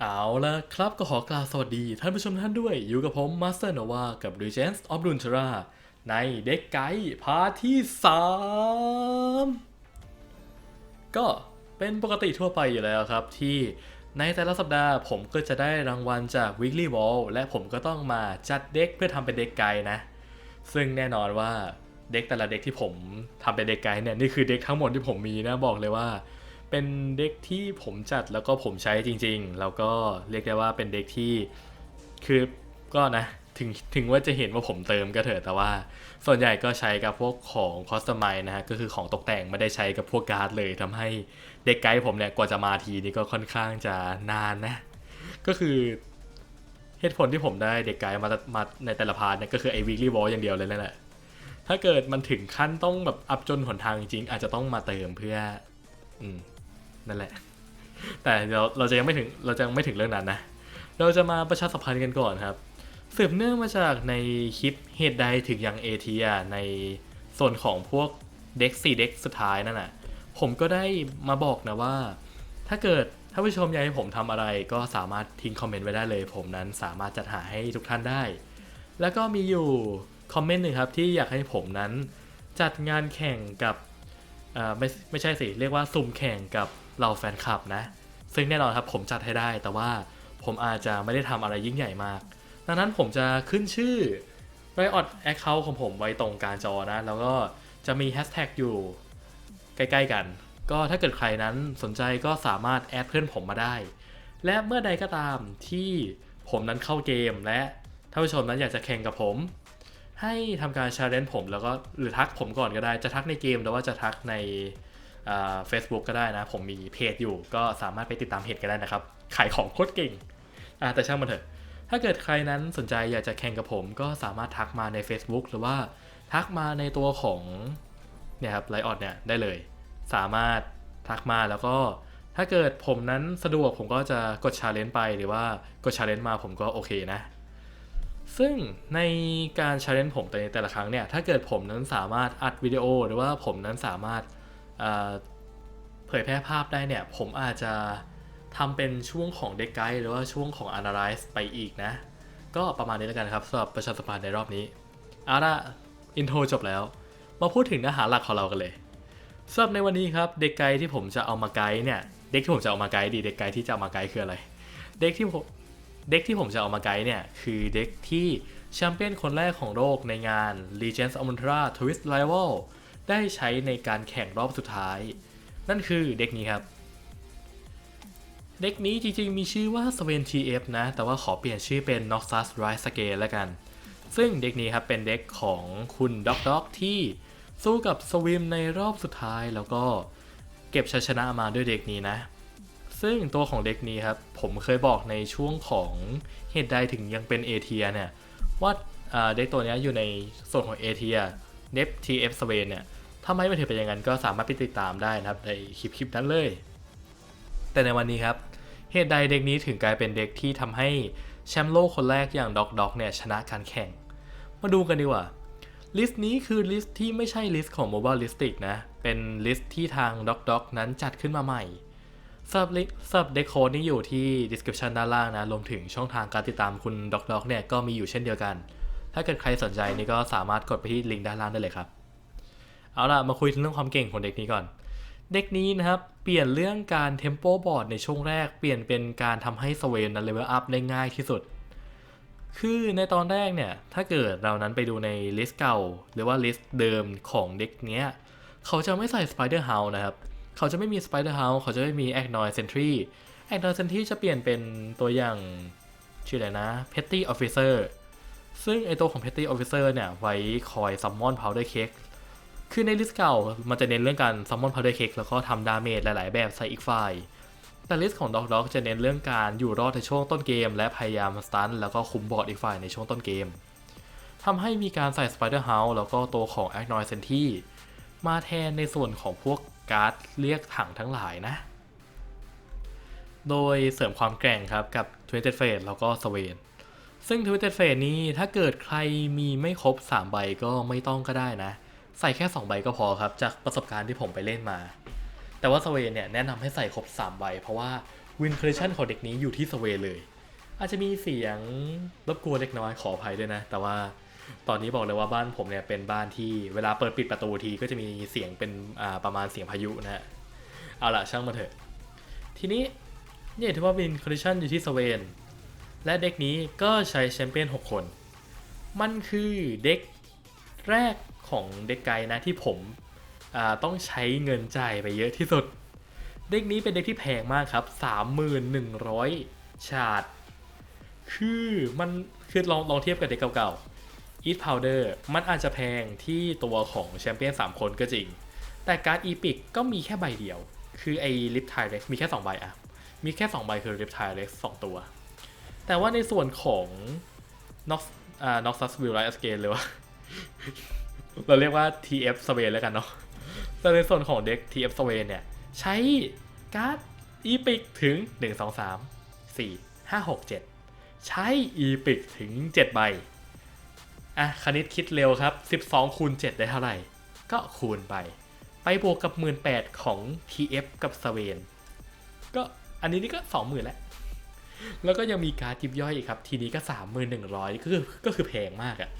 เอาละครับก็ขอกล่าวสวัสดีท่านผู้ชมท่านด้วย อยู่กับผมมาสเตอร์โนวากับ Regents of Runeterra ในเด็กไกด์พาร์ทที่ 3 ก็เป็นปกติทั่วไปอยู่แล้วครับ ที่ในแต่ละสัปดาห์ผมก็จะได้รางวัลจาก Weekly Wall และผมก็ต้องมาจัดเด็กเพื่อทำเป็นเด็กไกด์นะ ซึ่งแน่นอนว่า เด็กแต่ละเด็กที่ผมทำเป็นเด็กไกด์เนี่ยนี่คือเด็กทั้งหมดที่ผมมีนะบอกเลยว่า เป็นเด็กที่ผมจัดแล้วก็ผมใช้จริง ๆ แล้วก็เรียกได้ว่าเป็นเด็กที่คือก็นะถึงถึงว่าจะเห็นว่าผมเติมก็เถอะแต่ว่า ส่วนใหญ่ก็ใช้กับพวกของคอสตอมไมนะฮะก็คือของตกแต่งไม่ได้ใช้กับพวกการ์ดเลยทำให้เด็กไกด์ผมเนี่ยกว่าจะมาทีนี่ก็ค่อนข้างจะนานนะ ก็คือเหตุผลที่ผมได้เด็กไกด์มามาในแต่ละพาร์ทเนี่ยก็คือไอ้วีคลี่วอลอย่างเดียวเลยนั่นแหละ ถ้าเกิดมันถึงขั้นต้องแบบอัพจนหนทางจริงๆอาจจะต้องมาเติมเพื่อ อืม นั่นแหละ แต่เราเราจะยังไม่ถึงเราจะยังไม่ถึงเรื่องนั้นนะ เราจะมาประชาสัมพันธ์กันก่อนครับสืบเนื่องมาจากในคลิปเหตุใดถึงยังเอทีในส่วนของพวกเด็กสี่เด็กสุดท้ายนั่นแหะผมก็ได้มาบอกนะว่า ถ้าเกิดถ้าผู้ชมอยากให้ผมทำอะไรก็สามารถทิ้งคอมเมนต์ไว้ได้เลย ผมนั้นสามารถจัดหาให้ทุกท่านได้ แล้วก็มีอยู่ คอมเมนต์หนึ่งครับที่อยากให้ผมนั้นจัดงานแข่งกับไม่ไม่ใช่สิเรียกว่าซุ่มแข่งกับเหล่าแฟนคลับนะ ซึ่งแน่นอนครับผมจัดให้ได้แต่ว่าผมอาจจะไม่ได้ทำอะไรยิ่งใหญ่มาก ดังนั้นผมจะขึ้นชื่อ Riot Account ของผมไว้ตรงกลางจอนะ แล้วก็จะมีแฮชแท็กอยู่ใกล้ๆกัน ก็ถ้าเกิดใครนั้นสนใจก็สามารถแอดเพื่อนผมมาได้ และเมื่อใดก็ตามที่ผมนั้นเข้าเกมและท่านผู้ชมนั้นอยากจะแข่งกับผม ให้ทำการชาเลนจ์ผมแล้วก็หรือทักผมก่อนก็ได้จะทักในเกมหรือว่าจะทักในเฟซบุ๊กก็ได้นะ ผมมีเพจอยู่ ก็สามารถไปติดตามเพจกันได้นะครับ ขายของโคตรเก่งอะแต่ช่างมันเถอะ ถ้าเกิดใครนั้นสนใจอยากจะแข่งกับผม ก็สามารถทักมาใน Facebook หรือว่าทักมาในตัวของเนี่ยครับไลออดเนี่ยได้เลย สามารถทักมาแล้วก็ถ้าเกิดผมนั้นสะดวกผมก็จะกดชาเลนจ์ไปหรือว่ากดชาเลนจ์มาผมก็โอเคนะ ซึ่งในการชาเลนจ์ผมในแต่ละครั้งเนี่ย ถ้าเกิดผมนั้นสามารถอัดวิดีโอ หรือว่าผมนั้นสามารถเอ่อเผยแพร่ภาพได้เนี่ย ผมอาจจะทำเป็นช่วงของเด็กไกด์หรือว่าช่วงของ Analyze ไปอีกนะ ก็ประมาณนี้แล้วกันครับสำหรับประชาสัมพันธ์ในรอบนี้เอาละอินโทรจบแล้ว มาพูดถึงเนื้อหาหลักของเรากันเลยสำหรับในวันนี้ครับเด็กไกด์ที่ผมจะเอามาไกด์เนี่ยเด็กที่ผมจะเอามาไกด์ดีเด็กไกด์ที่จะเอามาไกด์คืออะไร เด็กที่ผม เด็กที่ผมจะเอามาไกด์เนี่ย คือเด็กที่แชมเปี้ยนคนแรกของโลกในงาน Legends of Ultra Twist Rival ได้ใช้ในการแข่งรอบสุดท้าย นั่นคือเด็กนี้ครับ เด็กนี้จริงๆมีชื่อว่า s v e n TF นะ แต่ว่าขอเปลี่ยนชื่อเป็น Noxus Rise Scale แล้วกัน ซึ่งเด็กนี้ครับเป็นเด็กของคุณด็อกด็อกที่สู้กับสวิมในรอบสุดท้ายแล้วก็เก็บชัยชนะมาด้วยเด็กนี้นะ ซึ่งตัวของเด็กนี้ครับ ผมเคยบอกในช่วงของเหตุใดถึงยังเป็นเอเทียเนี่ย ว่าเด็กตัวนี้อยู่ในส่วนของเอเทียเนฟทีเอฟสเวนเนี่ยทำไมมันถึงเป็นอย่างนั้นก็สามารถไปติดตามได้นะครับในคลิปคลิปนั้นเลย แต่ในวันนี้ครับ เหตุใดเด็กนี้ถึงกลายเป็นเด็กที่ทำให้แชมป์โลกคนแรกอย่างด็อกด็อกเนี่ยชนะการแข่ง มาดูกันดีกว่าลิสต์นี้คือลิสต์ที่ไม่ใช่ลิสต์ของ Mobile Listic นะ เป็นลิสต์ที่ทางด็อกด็อกนั้นจัดขึ้นมาใหม่ สับลิสับเดโคนี่อยู่ที่ description ด้านล่างนะ รวมถึงช่องทางการติดตามคุณด็อกด็อกเนี่ยก็มีอยู่เช่นเดียวกัน ถ้าเกิดใครสนใจนี่ก็สามารถกดไปที่ลิงก์ด้านล่างได้เลยครับ เอาล่ะ มาคุยถึงเรื่องความเก่งของเด็กนี้ก่อน เด็กนี้นะครับ เปลี่ยนเรื่องการเทมโปบอร์ดในช่วงแรก เปลี่ยนเป็นการทำให้สเวนนั้นเลเวลอัพได้ง่ายที่สุด คือในตอนแรกเนี่ย ถ้าเกิดเรานั้นไปดูในลิสต์เก่า หรือว่าลิสต์เดิมของเด็กเนี้ย เขาจะไม่ใส่สไปเดอร์เฮาส์นะครับ เขาจะไม่มีสไปเดอร์เฮาส์เขาจะไม่มีแอ n นอยเซนทรีแอ n นอยเซนทรีจะเปลี่ยนเป็นตัวอย่างชื่ออะไรนะ Petty Officer ซึ่งไอตัวของ Petty Officer เนี่ย ไว้คอยซัมมอน Powder Cake คือในลิสต์เก่ามันจะเน้นเรื่องการซัมมอน Powder Cake แล้วก็ทำดาเมจหลาย ๆ แบบใส่อีกฝ่ายแต่ลิสต์ของ Dog Dog จะเน้นเรื่องการอยู่รอดในช่วงต้นเกม และพยายามสตันแล้วก็คุมบอร์ดอีกฝ่ายในช่วงต้นเกมทำให้มีการใส่ Spider House แล้วก็ตัวของ a g n o i s e n t y มาแทนในส่วนของพวก การ์ดเรียกถังทั้งหลายนะ โดยเสริมความแกร่งครับกับ t w i n t e d Fate แล้วก็ s w a n ซึ่ง t w i n t e d Fate นี้ถ้าเกิดใครมีไม่ครบ 3 ใบก็ไม่ต้องก็ได้นะ ใส่แค่ 2 ใบก็พอครับจากประสบการณ์ที่ผมไปเล่นมา แต่ว่าสเวนเนี่ยแนะนำให้ใส่ครบ 3 ใบ เพราะว่าวินค o ล l ชันของเด็กนี้อยู่ที่สเวนเลย อาจจะมีเสียงรบกวนเล็กน้อยขออภัยด้วยนะ แต่ว่า ตอนนี้บอกเลยว่าบ้านผมเนี่ยเป็นบ้านที่เวลาเปิดปิดประตูทีก็จะมีเสียงเป็นประมาณเสียงพายุนะฮะ เอาละช่างมาเถอะ ทีนี้เนี่ยถือว่าวินค o ล l ชันอยู่ที่สเวนและเด็กนี้ก็ใช้แชมเปี้ยน 6 คน มันคือเด็กแรกของเด็กไกด์นะที่ผมต้องใช้เงินจ่ายไปเยอะที่สุด เด็กนี้เป็นเด็กที่แพงมากครับ 3,100 ชาร์ดคือมันคือลองลองเทียบกับเด็กเก่า ๆ Eat Powder มันอาจจะแพงที่ตัวของแชมเปี้ยน3 คนก็จริง แต่การ์ดอีพิกก็มีแค่ใบเดียว คือไอ้ลิฟท r เ r ็กมีแค่ 2 ใบอะมีแค่ 2 ใบคือลิฟท r เ r ็กสองตัว แต่ว่าในส่วนของ Nox อ่า Noxus Will Rise Again เลยว่าเราเรียกว่า TF s w a y แล้วกันเนาะแต่ในส่วนของเด็ก TF s w a y เนี่ยใช้การ์ด Epic ถึง 1 2 3 4 5 6 7 ใช้ Epic ถึง 7 ใบ อะคณิตคิดเร็วครับ 12คูณ7ได้เท่าไหร่ ก็คูณไป ไปบวกกับ 18,000ของ TF กับสเวนก็อันนี้นี่ก็ 20,000แล้ว แล้วก็ยังมีการ์ดยิบย่อยอีกครับ ทีนี้ก็ 3,100ก็คือก็คือแพงมากอะ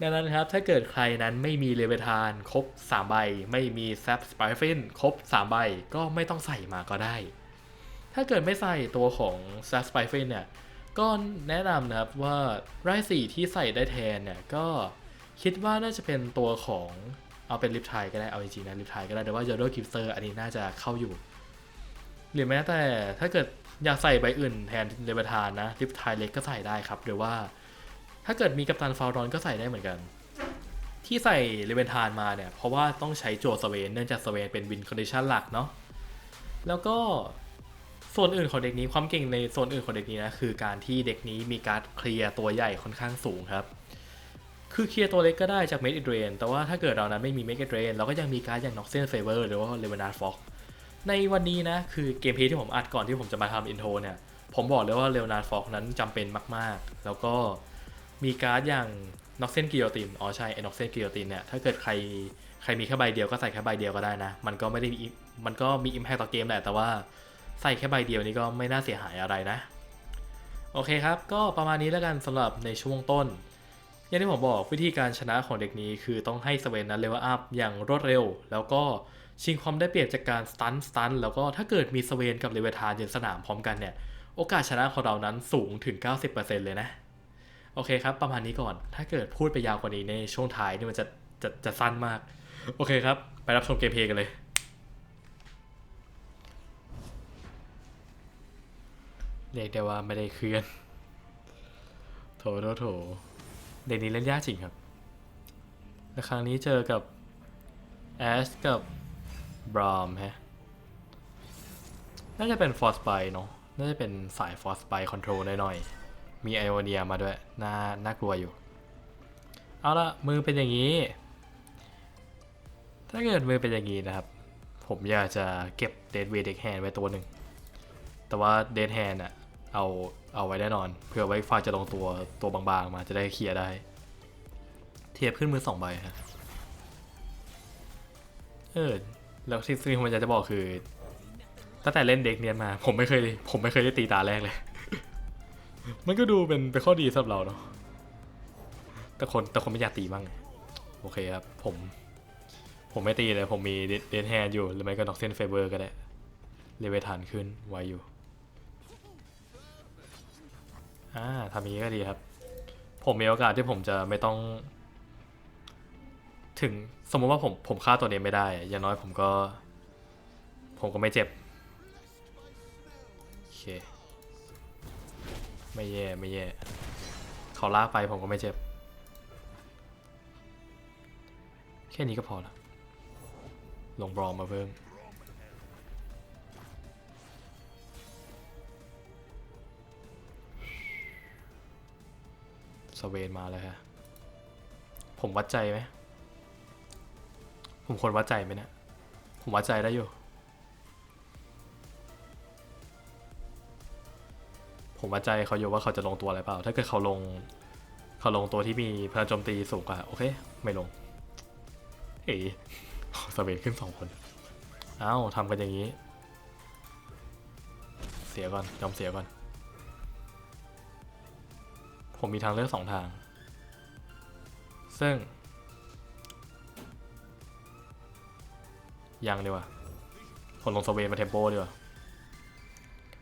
ดังนั้นครับ ถ้าเกิดใครนั้นไม่มีเลเวทาน ครบ 3 ใบ ไม่มีแซปสไปฟินครบ 3 ใบ ก็ไม่ต้องใส่มาก็ได้ ถ้าเกิดไม่ใส่ตัวของแซปสไปฟินเนี่ย ก็แนะนำนะครับว่าไร่สีที่ใส่ได้แทนเนี่ยก็คิดว่าน่าจะเป็นตัวของเอาเป็นลิปไทก็ได้เอาจริงๆนะลิปไทก็ได้แต่ว่า y o d o k i p s e r อันนี้น่าจะเข้าอยู่ หรือแม้แต่ถ้าเกิดอยากใส่ใบอื่นแทนเลเวทานนะลิปไทเล็กก็ใส่ได้ครับ หรือว่า ถ้าเกิดมีกัปตันฟาวรอนก็ใส่ได้เหมือนกัน ที่ใส่เลเวนทานมาเนี่ยเพราะว่าต้องใช้โจสเวนเนื่องจากสเวนเป็นวินคอนดิชันหลักเนาะแล้วก็ ส่วนอื่นของเด็กนี้ความเก่งในโซนอื่นของเด็กนี้นะคือการที่เด็กนี้มีการเคลียร์ตัวใหญ่ค่อนข้างสูงครับ คือเคลียร์ตัวเล็กก็ได้จากเมดอิดเรนแต่ว่าถ้าเกิดเรานั้นไม่มีเมดอิดเรนเราก็ยังมีการอย่างน็อกเซนเฟเวอร์หรือว่าเลเวนาร์ฟ็อกในวันนี้นะคือเกมเพลย์ที่ผมอัดก่อนที่ผมจะมาทำอินโทรเนี่ยผมบอกเลยว่าเลวนาร์ฟ็อกนั้นจำเป็นมาก ๆ แล้วก็มีการ์ดอย่างน็อกเซนกิโยตินอ๋อใช่ไอ้น็อกเซนกิโยตินเนี่ยถ้าเกิดใครใครมีแค่ใบเดียวก็ใส่แค่ใบเดียวก็ได้นะ มันก็ไม่ได้มีมันก็มีอิมแพคต่อเกมแหละแต่ว่า ใส่แค่ใบเดียวนี่ก็ไม่น่าเสียหายอะไรนะ โอเคครับ ก็ประมาณนี้แล้วกันสำหรับในช่วงต้น อย่างที่ผมบอกวิธีการชนะของเด็กนี้คือต้องให้สเวนนั้นเลเวลอัพอย่างรวดเร็ว แล้วก็ชิงความได้เปรียบจากการสตันสตันแล้วก็ถ้าเกิดมีสเวนกับเลเวทานยู่ในสนามพร้อมกันเนี่ย โอกาสชนะของเรานั้นสูงถึง 90%เลยนะ โอเคครับ ประมาณนี้ก่อน ถ้าเกิดพูดไปยาวกว่านี้ในช่วงท้ายนี่มันจะจะจะสั้นมาก โอเคครับ ไปรับชมเกมเพลย์กันเลย เรียกได้ว่าไม่ได้เคลื่อน โถโถโถเด็กนี้เล่นยากจริงครับและครั้งนี้เจอกับแอชกับบรอมฮะ น่าจะเป็นฟอร์สไปเนาะ น่าจะเป็นสายฟอร์สไปคอนโทรลหน่อยๆ มีไอโอเนียมาด้วย น่า น่ากลัวอยู่ เอาละมือเป็นอย่างนี้ ถ้าเกิดมือเป็นอย่างนี้นะครับ ผมอยากจะเก็บเดดเวเด็กแฮนไว้ตัวหนึ่ง แต่ว่าเดดแฮนอะ เอาเอาไว้แน่นอนเพื่อไว้ฟาจะลงตัวตัวบางๆ มาจะได้เคลียร์ได้ เทียบขึ้นมือสองใบฮะเออแล้วที่ซึ่งผมอยากจะบอกคือตั้งแต่เล่นเด็กเนียนมา ผมไม่เคยผมไม่เคยได้ตีตาแรกเลย มันก็ดูเป็นเป็นข้อดีสำหรับเราเนาะแต่คนแต่คนไม่อยากตีบ้างไงโอเคครับ ผม ผมไม่ตีเลย ผมมีเดนแฮนอยู่ หรือไม่ก็น็อกเซนเฟเบอร์ก็ได้เลเวทานขึ้นไวอยู่ อ่าทำอย่างนี้ก็ดีครับ ผมมีโอกาสที่ผมจะไม่ต้อง ถึงสมมติว่าผมผมฆ่าตัวนี้ไม่ได้ อย่างน้อยผมก็ ผมก็ไม่เจ็บ โอเค ไม่แย่ไม่แย่ เขาลากไปผมก็ไม่เจ็บ แค่นี้ก็พอละลงบรอมมาเพิ่ม สเวนมาแล้วฮะ ผมวัดใจไหม ผมควรวัดใจไหมเนะผมวัดใจได้อยู่ ผมวัดใจเขาอยู่ว่าเขาจะลงตัวอะไรเปล่า ถ้าเกิดเขาลง เขาลงตัวที่มีพลังโจมตีสูงกว่า โอเค ไม่ลง เอ๋สเวนขึ้นสองคน เอ้าทำกันอย่างนี้ เสียก่อน ยอมเสียก่อน ผมมีทางเลือกสองทาง ซึ่ง ยังดีกว่าคนลงสเวนมาเทมโปดีกว่า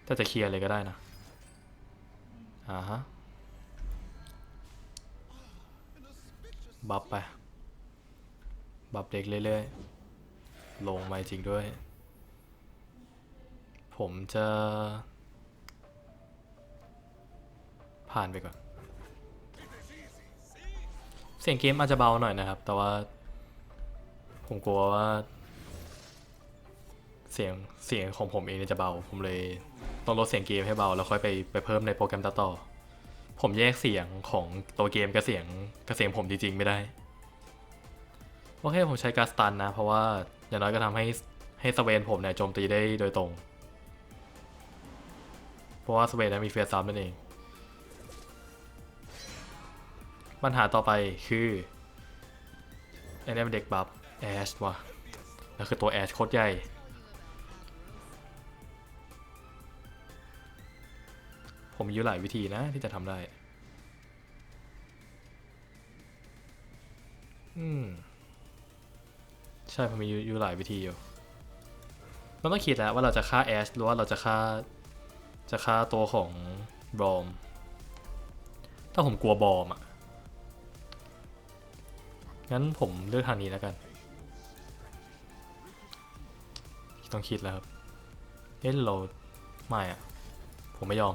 ถ้าจะเคลียร์เลยก็ได้นะอ่าฮะบัฟไป บัฟเด็กเรื่อยๆ ลงมาจริงด้วย ผมจะ ผ่านไปก่อน เสียงเกมอาจจะเบาหน่อยนะครับ แต่ว่า ผมกลัวว่า เสียงเสียงของผมเองจะเบา ผมเลยต้องลดเสียงเกมให้เบา แล้วค่อยไปไปเพิ่มในโปรแกรมตัดต่อ ผมแยกเสียงของตัวเกมกับเสียงกับเสียงผมจริงๆไม่ได้โอเคผมใช้การสตันนะ เพราะว่าอย่างน้อยก็ทำให้ให้สเวนผมเนี่ยโจมตีได้โดยตรง เพราะว่าสเวนนั้นมีเฟียร์ซัมนั่นเอง ปัญหาต่อไปคือไอ้นี่เป็นเด็กบัฟแอชวะแล้วคือตัวแอชโคตรใหญ่ ผมมีอยู่หลายวิธีนะที่จะทำได้ อืม ใช่ ผมมีอยู่หลายวิธีอยู่เราต้องคิดแล้วว่าเราจะฆ่าแอชหรือว่าเราจะฆ่า จะฆ่าตัวของบอมถ้าผมกลัวบอมอะ งั้นผมเลือกทางนี้แล้วกัน ต้องคิดแล้วครับ เอ๊ะเราไม่อะผมไม่ยอม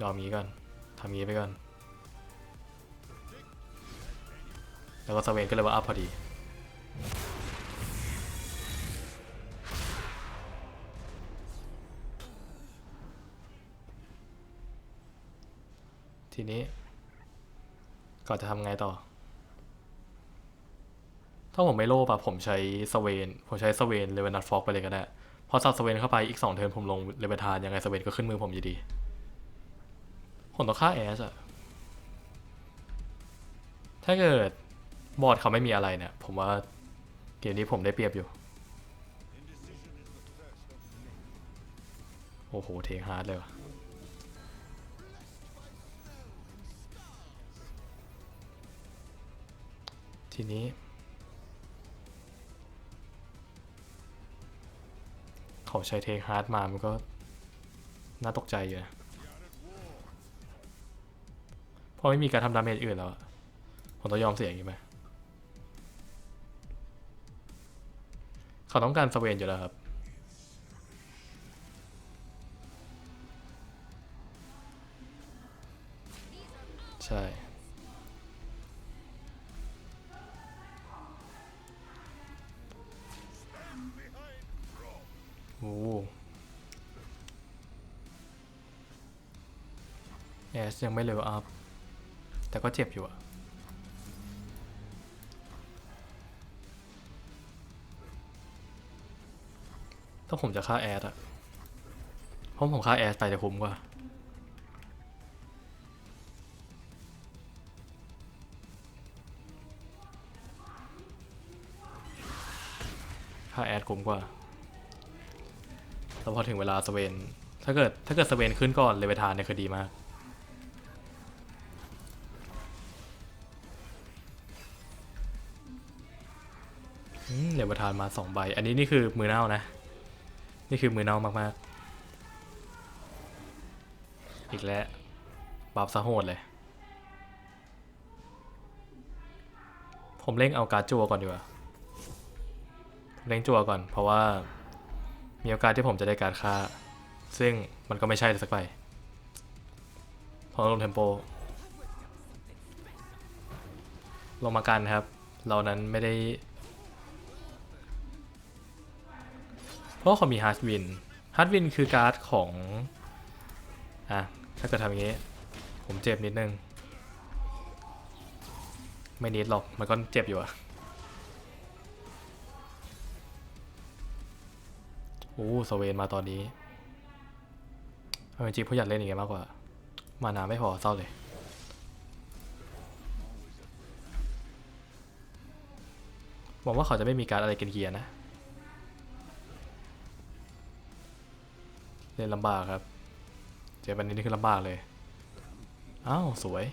ยอมงี้ก่อนทำงี้ไปก่อน แล้วก็สเวนก็เลยว่าอัพพอดีทีนี้ ก่อนจะทำไงต่อ ถ้าผมไม่โลภอะผมใช้สเวน ผมใช้สเวนเลเวนัทฟอกไปเลยก็ได้พอสับสเวนเข้าไปอีกสองเทิร์นผมลงเลเวนทานยังไงสเวนก็ขึ้นมือผมอยู่ดีผมต้องฆ่าแอสอะถ้าเกิดบอร์ดเขาไม่มีอะไรเนี่ย ผมว่าเกมนี้ผมได้เปรียบอยู่ โอ้โห เทคฮาร์ดเลยว่ะ ทีนี้ เขาใช้เทคฮาร์ดมา มันก็ น่าตกใจอยู่พอไม่มีการทำดาเมจอื่นแล้ว ผมต้องยอมเสียอย่างนี้ไหมเขาต้องการสเวนอยู่แล้วครับ ยังไม่เลเวลอัพ แต่ก็เจ็บอยู่อะถ้าผมจะฆ่าแอดอะเพราะผมฆ่าแอดไปจะคุ้มกว่าค่าแอดคุ้มกว่าแล้วพอถึงเวลาสเวน ถ้าเกิดถ้าเกิดสเวนขึ้นก่อนเลเวทานเนี่ยคือดีมากานมาสองใบ อันนี้นี่คือมือเน่านะ นี่คือมือเน่ามากๆ อีกแล้วบัฟซะโหดเลย ผมเล่งเอาการ์ดจัวก่อนดีกว่าเล่งจัวก่อน เพราะว่ามีโอกาสที่ผมจะได้การค่า ซึ่งมันก็ไม่ใช่สักใบพอลงเทมโปลงมากันครับ เรานั้นไม่ได้ เพราะเขามีฮาร์ดวินฮาร์ดวินคือการ์ดของ อะ ถ้าจะทำอย่างนี้ ผมเจ็บนิดนึง ไม่นิดหรอก มันก็เจ็บอยู่อะโอ้สเวนมาตอนนี้เอาจริงผู้อยากเล่นอย่างเงี้ยมากกว่า มานาไม่พอเศร้าเลยหวังว่าเขาจะไม่มีการอะไรกันเกียร์นะ เล่นลำบากครับ เจอวันนี้นี่คือลำบากเลย อ้าว สวย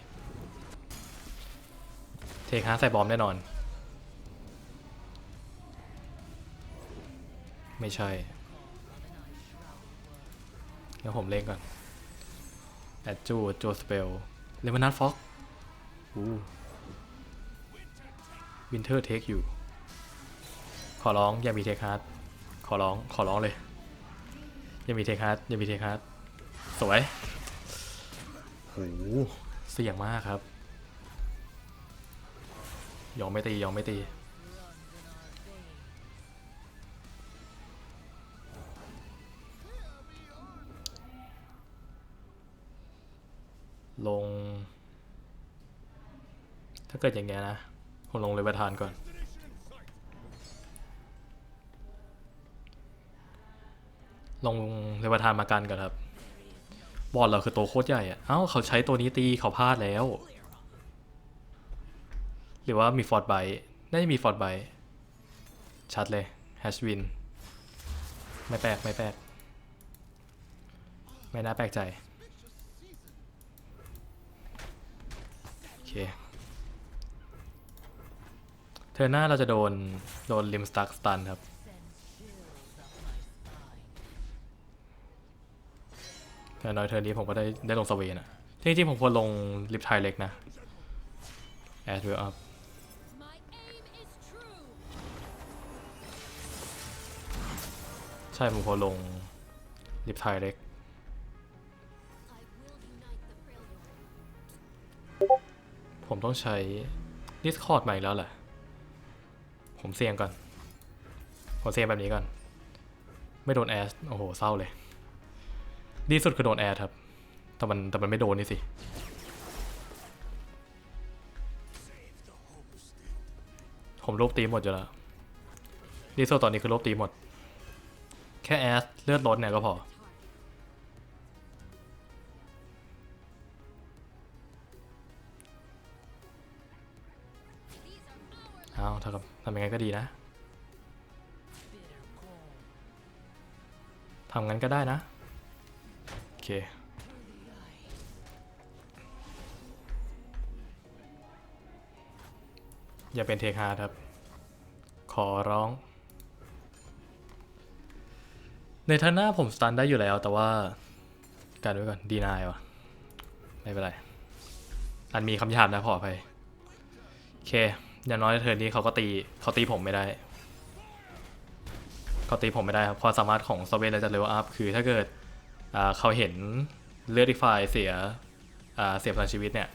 เทคฮาใส่บอมแน่นอน ไม่ใช่แล้วผมเล่นก่อนแอดจูโจสเปลเลมอนัทฟ็อกอู้วินเทอร์เทคอยู่ ขอร้องอย่ามีเทคฮาร์ดขอร้อง ขอร้องเลย ย่ามีเทคฮาร์ดอย่ามีเทคฮาร์ดสวยโหเสี่ยงมากครับยอมไม่ตียอมไม่ตีลง ถ้าเกิดอย่างเงี้ยนะผมลงเลยประธานก่อน ลงเลยประธานมากันก่อนครับ บอลเราคือตัวโคตรใหญ่อะเอ้าเขาใช้ตัวนี้ตีเขาพลาดแล้ว หรือว่ามีฟอร์ดไบน่าจะมีฟอร์ดไบชัดเลยแฮชวิน ไม่แปลกไม่แปลก ไม่น่าแปลกใจ โอเค เธอหน้าเราจะโดน โดนลิมสตักสตันครับ แต่น้อยเทอร์นี้ผมก็ได้ได้ลงสเวนอะจริงๆผมควรลงลิฟไทยเล็กนะแอดเวลอัพใช่ผมควรลงลิฟไทยเล็กผมต้องใช้ Discord ใหม่แล้วแหละ ผมเสี่ยงก่อน ผมเสี่ยงแบบนี้ก่อน ไม่โดนแอส โอ้โห เศร้าเลย ดีสุดคือโดนแอดครับ แต่มันแต่มันไม่โดนนี่สิ ผมลบตีหมดอยู่แล้ว ดีสุดตอนนี้คือลบตีหมด แค่แอสเลือดลดเนี่ยก็พอ เอาเท่ากับทำยังไงก็ดีนะทำงั้นก็ได้นะ เคอย่าเป็นเทคฮาครับ ขอร้อง ในท่านหน้าผมสตันได้อยู่แล้ว แต่ว่าการไว้ก่อนดีนายวะไม่เป็นไร อันมีคำหยาบนะขออภัยโอเค อย่างน้อยเทิร์นนี้เขาก็ตีเขาตีผมไม่ได้เขาตีผมไม่ได้ครับความสามารถของสเวนและจะเลเวลอัพคือถ้าเกิด เขาเห็นเลือดอีกฝ่ายเสียเสียพลังชีวิตเนี่ย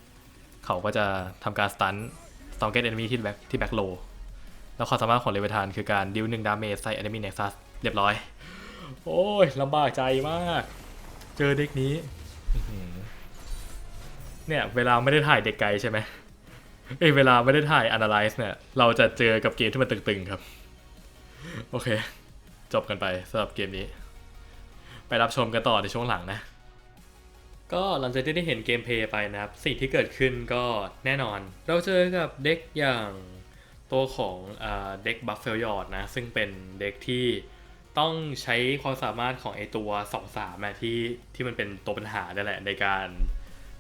เขาก็จะทำการสตันสตองเกตเอนมีที่แบ็คที่แบ็คโลแล้วความสามารถของเลเวทานคือการดิวหนึ่งดาเมจใส่เอนมีเน็กซัสเรียบร้อย โอ้ยลำบากใจมาก เจอเด็กนี้เนี่ยเวลาไม่ได้ถ่ายเด็กไกลใช่ไหมเอ้เวลาไม่ได้ถ่าย analyze เนี่ย เราจะเจอกับเกมที่มันตึงๆครับ โอเค จบกันไปสำหรับเกมนี้ รับชมกันต่อในช่วงหลังนะ ก็หลังจากที่ได้เห็นเกมเพลย์ไปนะครับ สิ่งที่เกิดขึ้นก็แน่นอน เราเจอกับเด็กอย่างตัวของเด็กบัฟเฟลยอร์ดนะ ซึ่งเป็นเด็กที่ต้องใช้ความสามารถของไอตัว 2 3นะที่ที่มันเป็นตัวปัญหานั่นแหละในการ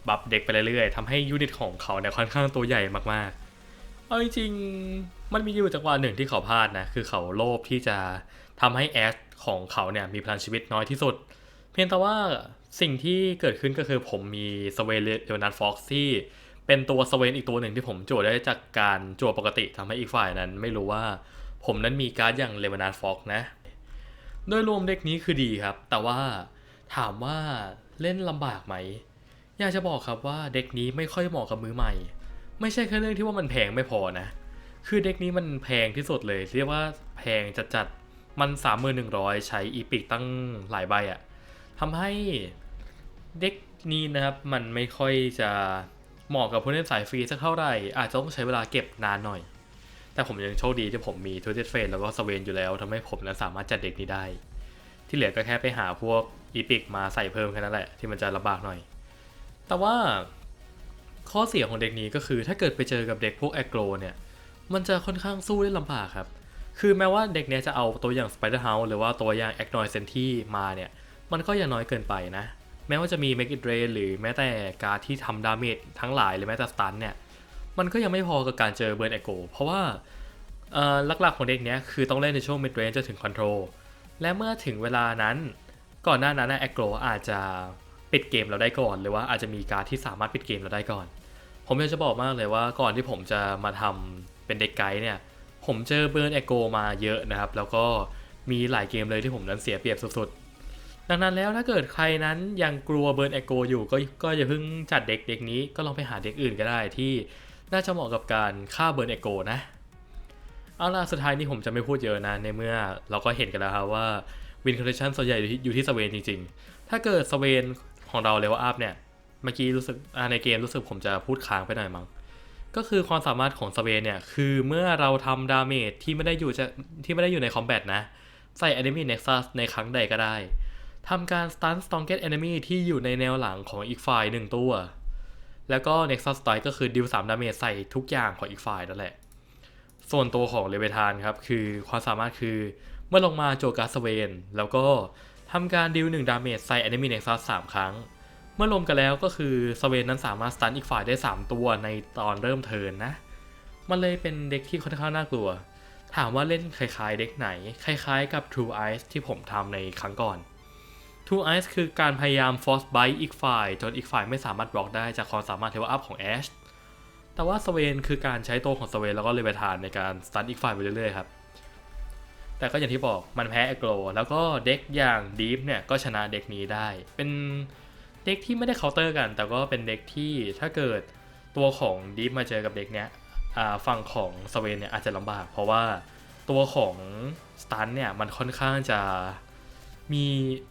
บัฟเด็กไปเรื่อยๆทำให้ยูนิตของเขาเนี่ยค่อนข้างตัวใหญ่มากๆ เอาจริงๆมันมีอยู่จังหวะหนึ่งที่เขาพลาดนะ คือเขาโลภที่จะทำให้แอสของเขาเนี่ยมีพลังชีวิตน้อยที่สุด เพียงแต่ว่าสิ่งที่เกิดขึ้นก็คือผมมีสเวนเลโอนัทฟ็อกซ์ที่เป็นตัวสเวนอีกตัวหนึ่งที่ผมจั่วได้จากการจั่วปกติทำให้อีกฝ่ายนั้น ไม่รู้ว่าผมนั้นมีการ์ดอย่างเลวานาฟ็อกนะ โดยรวมเด็กนี้คือดีครับ แต่ว่าถามว่าเล่นลำบากไหม อยากจะบอกครับว่าเด็กนี้ไม่ค่อยเหมาะกับมือใหม่ ไม่ใช่แค่เรื่องที่ว่ามันแพงไม่พอนะ คือเด็กนี้มันแพงที่สุดเลย เรียกว่าแพงจัดๆ มัน 3100 ใช้อีพิกตั้งหลายใบอะทำให้เด็กนี้นะครับ มันไม่ค่อยจะเหมาะกับผู้เล่นสายฟรีสักเท่าไหร่ อาจจะต้องใช้เวลาเก็บนานหน่อย แต่ผมยังโชคดีที่ผมมีทูเทสเฟนแล้วก็สเวนอยู่แล้วทำให้ผมนั้นสามารถจัดเด็กนี้ได้ ที่เหลือก็แค่ไปหาพวกอีพิกมาใส่เพิ่มแค่นั้นแหละที่มันจะลำบากหน่อย แต่ว่าข้อเสียของเด็กนี้ก็คือถ้าเกิดไปเจอกับเด็กพวกแอโกรเนี่ย มันจะค่อนข้างสู้ได้ลำบากครับ คือแม้ว่าเด็กเนี้ยจะเอาตัวอย่าง Spider House หรือว่าตัวอย่าง a c n o i s e n t y มาเนี่ย มันก็ยังน้อยเกินไปนะ แม้ว่าจะมี Make It Rain หรือแม้แต่การที่ทำดาเมจทั้งหลายหรือแม้แต่สตันเนี่ย มันก็ยังไม่พอกับการเจอเบิร์นแอโกเพราะว่าหลักๆของเด็กเนี้ยคือต้องเล่นในช่วง mid range จนถึง control และเมื่อถึงเวลานั้น ก่อนหน้านั้นแอโกอาจจะปิดเกมเราได้ก่อน หรือว่าอาจจะมีการที่สามารถปิดเกมเราได้ก่อน ผมอยากจะบอกมากเลยว่าก่อนที่ผมจะมาทำเป็นเด็กไกด์เนี่ย ผมเจอเบิร์นแอโกมาเยอะนะครับ แล้วก็มีหลายเกมเลยที่ผมนั้นเสียเปรียบสุดๆ ดังนั้นแล้วถ้าเกิดใครนั้นยังกลัวเบิร์นแอโกอยู่ก็ก็อย่าเพิ่งจัดเด็กเด็กนี้ก็ลองไปหาเด็กอื่นก็ได้ที่น่าจะเหมาะกับการฆ่าเบิร์นแอโกนะ เอาล่ะสุดท้ายนี้ผมจะไม่พูดเยอะนะในเมื่อเราก็เห็นกันแล้วครับว่าวินคอนเทชันส่วนใหญ่อยู่ที่สเวนจริง ๆ ถ้าเกิดสเวนของเราเลเวลอัพเนี่ย เมื่อกี้รู้สึกในเกมรู้สึกผมจะพูดค้างไปหน่อยมั้ง ก็คือความสามารถของสเวนเนี่ย คือเมื่อเราทำดาเมจที่ไม่ได้อยู่จะที่ไม่ได้อยู่ในคอมแบทนะ ใส่ Enemy Nexus ในครั้งใดก็ได้ทำการ stun strongest enemy ที่อยู่ในแนวหลังของอีกฝ่ายหนึ่งตัว แล้วก็ Nexus Strike ก็คือดิว3ดาเมจใส่ทุกอย่างของอีกฝ่ายนั่นแหละ ส่วนตัวของเลเวทานครับ คือความสามารถคือเมื่อลงมาโจกัสสเวน แล้วก็ทำการดิว1ดาเมจใส่ Enemy Nexus 3 ครั้ง เมื่อรวมกันแล้วก็คือสเวนนั้นสามารถสตันอีกฝ่ายได้ 3 ตัวในตอนเริ่มเทินนะ มันเลยเป็นเด็กที่ค่อนข้างน่ากลัว ถามว่าเล่นคล้ายๆเด็กไหน คล้ายๆกับ True Eyes ที่ผมทำในครั้งก่อน True Eyes คือการพยายาม Force Bite อีกฝ่าย จนอีกฝ่ายไม่สามารถบล็อกได้จากความสามารถเทวอัพของ Ash แต่ว่าสเวนคือการใช้ตัวของสเวนแล้วก็เลเวทานในการสตันอีกฝ่ายไปเรื่อยๆครับแต่ก็อย่างที่บอกมันแพ้แอโกรแล้วก็เด็กอย่างดีฟเนี่ยก็ชนะเด็กนี้ได้ เป็น เด็กที่ไม่ได้เคาน์เตอร์กัน แต่ก็เป็นเด็กที่ถ้าเกิดตัวของดีฟมาเจอกับเด็กเนี้ยฝั่งของสเวนเนี่ยอาจจะลำบาก เพราะว่าตัวของสตันเนี่ยมันค่อนข้างจะมี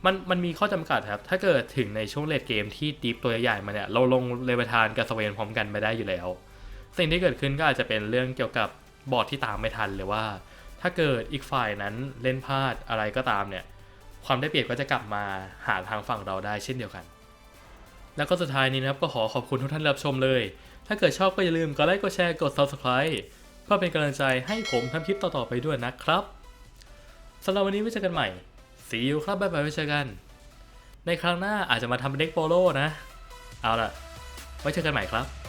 มันมันมีข้อจำกัดครับ ถ้าเกิดถึงในช่วงเลดเกมที่ดีฟตัวใหญ่มาเนี่ยเราลงเลเวทานกับสเวนพร้อมกันไม่ได้อยู่แล้ว สิ่งที่เกิดขึ้นก็อาจจะเป็นเรื่องเกี่ยวกับบอร์ดที่ตามไม่ทันหรือว่า ถ้าเกิดอีกฝ่ายนั้นเล่นพลาดอะไรก็ตามเนี่ยความได้เปรียบก็จะกลับมาหาทางฝั่งเราได้เช่นเดียวกัน แล้วก็สุดท้ายนี้นะครับก็ขอขอบคุณทุกท่านรับชมเลย ถ้าเกิดชอบก็อย่าลืมกดไลค์กดแชร์กด subscribe เพื่อเป็นกำลังใจให้ผมทำคลิปต่อๆไปด้วยนะครับสำหรับวันนี้ไว้เจอกันใหม่ see you ครับบ๊ายบายไว้เจอกัน ในครั้งหน้าอาจจะมาทำเป็นเด็กโปโลนะ เอาล่ะ ไว้เจอกันใหม่ครับ